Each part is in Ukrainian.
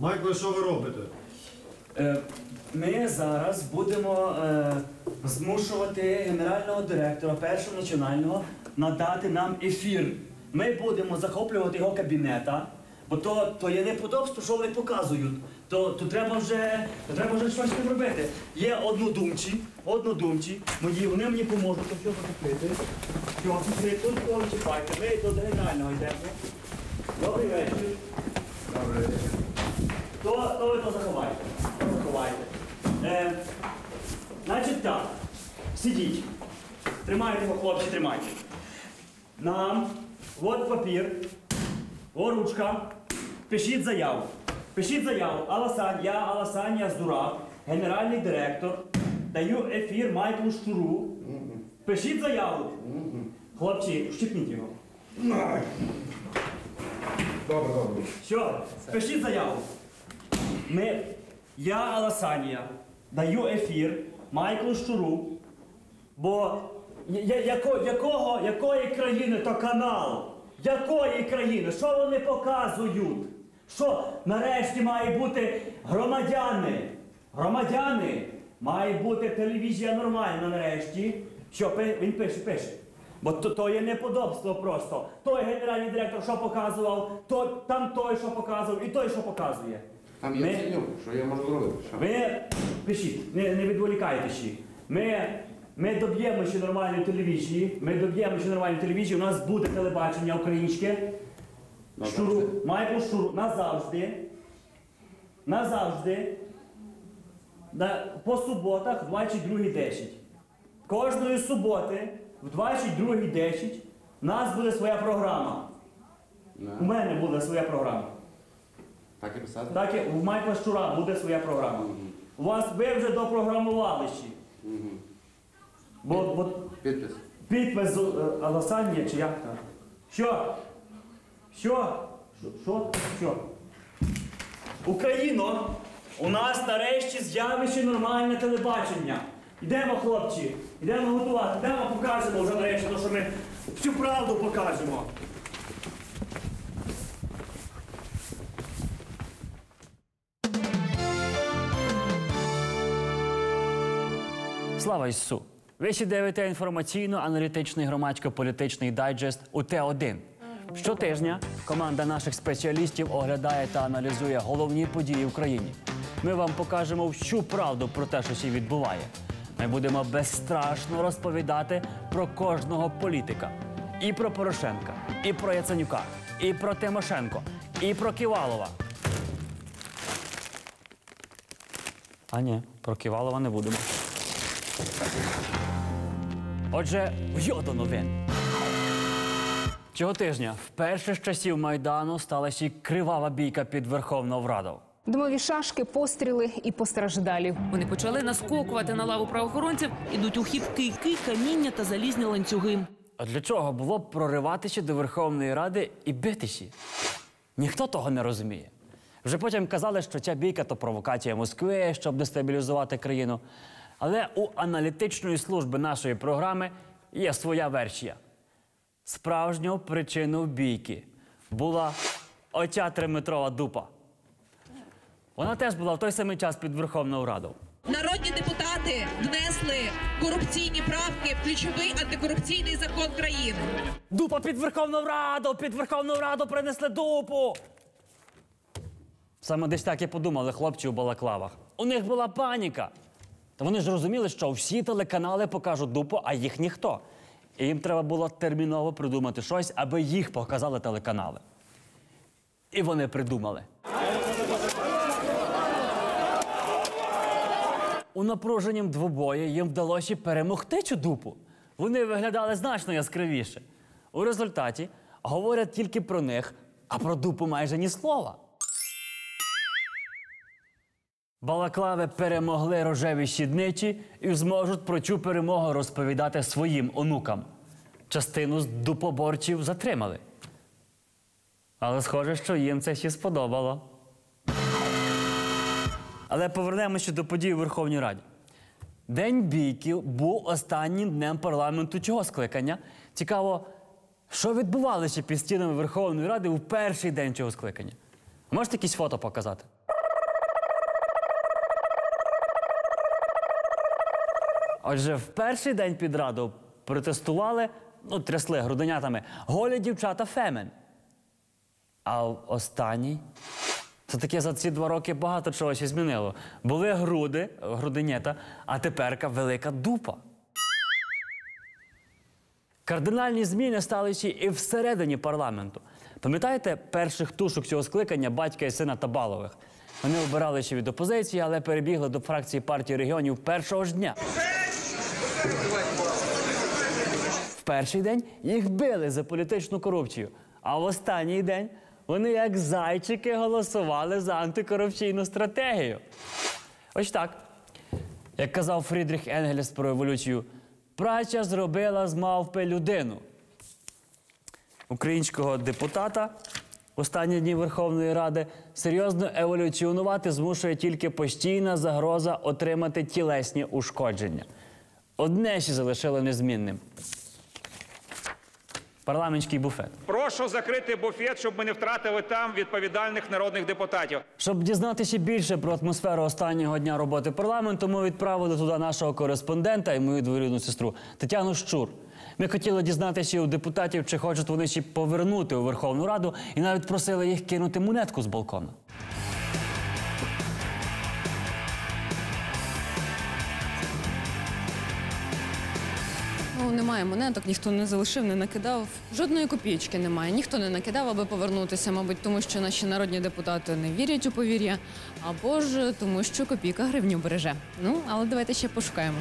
Майкле, що ви робите? Е, Ми зараз будемо е, змушувати генерального директора першого національного надати нам ефір. Ми будемо захоплювати його кабінета, бо то, то є неподобство, що вони показують. То, то треба вже то треба вже щось робити. Є однодумці, однодумці, мої, вони мені поможуть то все захопити. Що закрити, тут кого чекайте, ми до генерального йдемо. Добрий вечір. То, то ви то заховайте. То заховайте. Е, значить так. Сидіть. Тримайте його, хлопці, тримайте. Нам, от папір, о ручка. Пишіть заяву. Пишіть заяву. Аласан, я Аласанія Здурак, генеральний директор. Даю ефір Майклу Штуру. Пишіть заяву. Хлопці, щипніть його. Добре, добре. Що? Пишіть заяву. Ми, я Аласанія, даю ефір Майклу Щуру, бо я, яко, якого, якої країни то канал? Якої країни? Що вони показують? Що нарешті має бути громадяни? Громадяни! Має бути телевізія нормальна нарешті. Що він пише, пише. Бо то, то є неподобство просто. Той генеральний директор, що показував, то, там той, що показував, і той, що показує. Там Ми- я ціню, що я можу зробити. Що? ви пишіть, не, не відволікайте ще. Ми, ми доб'ємо ще нормальної телевізії. Ми доб'ємо ще нормальної телевізії. У нас буде телебачення українське. Щуру, Майкл Щуру назавжди. Назавжди. На, по суботах в 22.10. Кожної суботи в 22.10 у нас буде своя програма. У мене буде своя програма. Так і писати? Так і у Майкла Щура буде своя програма. У вас ви вже допрограмували ще. Бо, бо Підпис. підпис е, Аласанія чи як там? Що? Що? Що? Що? Що? Україно, у нас нарешті з'явище нормальне телебачення. Йдемо, хлопці, йдемо готувати, йдемо покажемо вже нарешті, то, що ми всю правду покажемо. Слава Ісу! Ви ще дивите інформаційно-аналітичний громадсько-політичний дайджест УТ-1. Щотижня команда наших спеціалістів оглядає та аналізує головні події в країні. Ми вам покажемо всю правду про те, що ще відбуває. Ми будемо безстрашно розповідати про кожного політика. І про Порошенка, і про Яценюка, і про Тимошенко, і про Ківалова. А ні, про Ківалова не будемо. Отже, до новин. Цього тижня вперше з часів Майдану сталася і кривава бійка під Верховною Радою. Димові шашки, постріли і постраждалі. Вони почали наскокувати на лаву правоохоронців, ідуть у хід кийки, каміння та залізні ланцюги. А для чого було б прориватися до Верховної Ради і битися? Ніхто того не розуміє. Вже потім казали, що ця бійка то провокація Москви, щоб дестабілізувати країну. Але у аналітичної служби нашої програми є своя версія. Справжньою причиною бійки була оця триметрова дупа. Вона теж була в той самий час під Верховною Радою. Народні депутати внесли корупційні правки в ключовий антикорупційний закон країни. Дупа під Верховну Раду! Під Верховну Раду принесли дупу! Саме десь так і подумали хлопці у балаклавах. У них була паніка. Та вони ж розуміли, що всі телеканали покажуть дупу, а їх ніхто. І їм треба було терміново придумати щось, аби їх показали телеканали. І вони придумали. У напруженням двобої їм вдалося перемогти цю дупу. Вони виглядали значно яскравіше. У результаті говорять тільки про них, а про дупу майже ні слова. Балаклави перемогли рожеві щідничі і зможуть про цю перемогу розповідати своїм онукам. Частину з дупоборців затримали. Але схоже, що їм це ще сподобало. Але повернемося до подій у Верховній Раді. День бійків був останнім днем парламенту цього скликання. Цікаво, що відбувалося під стінами Верховної Ради у перший день цього скликання. Можете якісь фото показати? Отже, в перший день під раду протестували, ну, трясли груденятами, голі дівчата Фемен. А в останній це таке за ці два роки багато чого ще змінило. Були груди, груденята, а теперка велика дупа. Кардинальні зміни стали ще і всередині парламенту. Пам'ятаєте перших тушок цього скликання батька і сина Табалових? Вони обирали ще від опозиції, але перебігли до фракції партії регіонів першого ж дня. В перший день їх били за політичну корупцію, а в останній день вони, як зайчики, голосували за антикорупційну стратегію. Ось так. Як казав Фрідріх Енгельс про еволюцію, праця зробила з мавпи людину. Українського депутата останні дні Верховної Ради серйозно еволюціонувати змушує тільки постійна загроза отримати тілесні ушкодження. Одне ще залишило незмінним. Парламентський буфет. Прошу закрити буфет, щоб ми не втратили там відповідальних народних депутатів. Щоб дізнатися більше про атмосферу останнього дня роботи парламенту, ми відправили туди нашого кореспондента і мою двоюрідну сестру Тетяну Щур. Ми хотіли дізнатися у депутатів, чи хочуть вони ще повернути у Верховну Раду, і навіть просили їх кинути монетку з балкона. Ну, немає монеток, ніхто не залишив, не накидав. Жодної копійки немає. Ніхто не накидав, аби повернутися, мабуть, тому що наші народні депутати не вірять у повір'я, або ж тому, що копійка гривню береже. Ну, але давайте ще пошукаємо.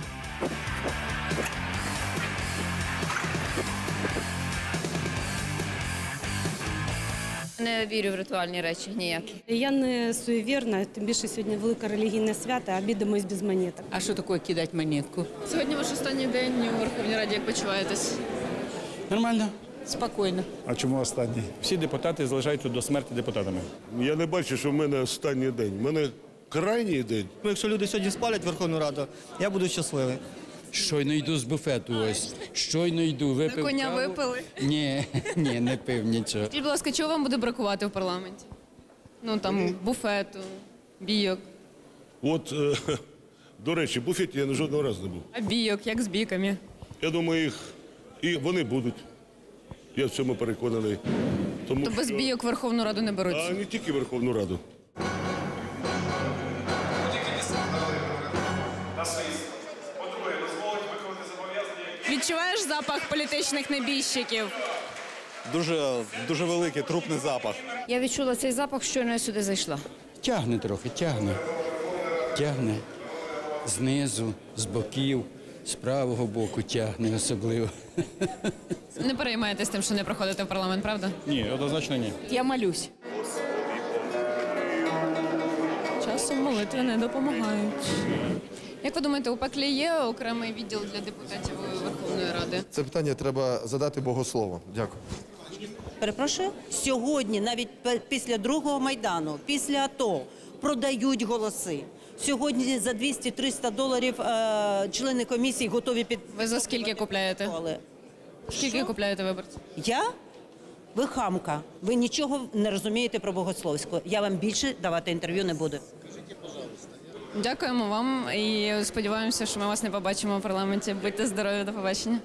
Не вірю в ритуальні речі ніякі. Я не суєвірна, тим більше сьогодні велике релігійне свято, а обідамось без монеток. А що таке кидати монетку? Сьогодні ваш останній день у Верховній Раді. Як почуваєтесь? Нормально, спокійно. А чому останній? Всі депутати залишаються до смерті депутатами. Я не бачу, що в мене останній день. У мене крайній день. Якщо люди сьогодні спалять Верховну Раду, я буду щасливий. Щойно йду з буфету ось. Щойно йду. Випив коня каву. випили? Ні, ні, не пив нічого. Скажіть, будь ласка, чого вам буде бракувати в парламенті? Ну там буфету, бійок. От, е, до речі, буфеті я жодного разу не був. А бійок, як з бійками? Я думаю, їх і вони будуть. Я в цьому переконаний. Тому То без що- бійок Верховну Раду не беруть. А не тільки Верховну Раду. Запах політичних небіжчиків? Дуже, дуже великий трупний запах. Я відчула цей запах, щойно я сюди зайшла. Тягне трохи, тягне. Тягне. Знизу, з боків, з правого боку тягне особливо. Не переймаєтесь тим, що не проходите в парламент, правда? Ні, однозначно ні. Я малюсь. Часом молитви не допомагають. Як ви думаєте, у пеклі є окремий відділ для депутатів Верховної Ради? Це питання треба задати богослову. Дякую. Перепрошую, сьогодні, навіть після другого майдану, після АТО, продають голоси. Сьогодні за 200-300 доларів е, члени комісії готові під Ви за скільки купляєте? Скільки купляєте виборців? Я? Ви хамка. Ви нічого не розумієте про богословську. Я вам більше давати інтерв'ю не буду. Дякуємо вам і сподіваємося, що ми вас не побачимо в парламенті. Будьте здорові, до побачення.